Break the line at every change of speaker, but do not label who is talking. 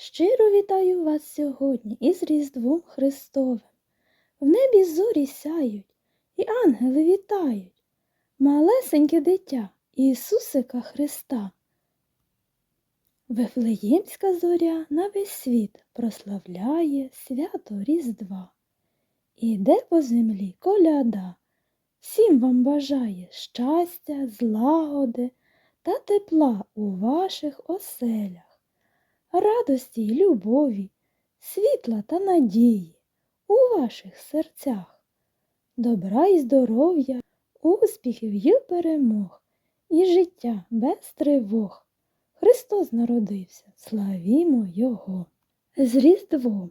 Щиро вітаю вас сьогодні із Різдвом Христовим. В небі зорі сяють, і ангели вітають. Малесеньке дитя Ісусика Христа. Вифлеємська зоря на весь світ прославляє свято Різдва. Іде по землі коляда, всім вам бажає щастя, злагоди та тепла у ваших оселях, радості й любові, світла та надії у ваших серцях, добра й здоров'я, успіхів й перемог, і життя без тривог. Христос народився, славімо Його. З Різдвом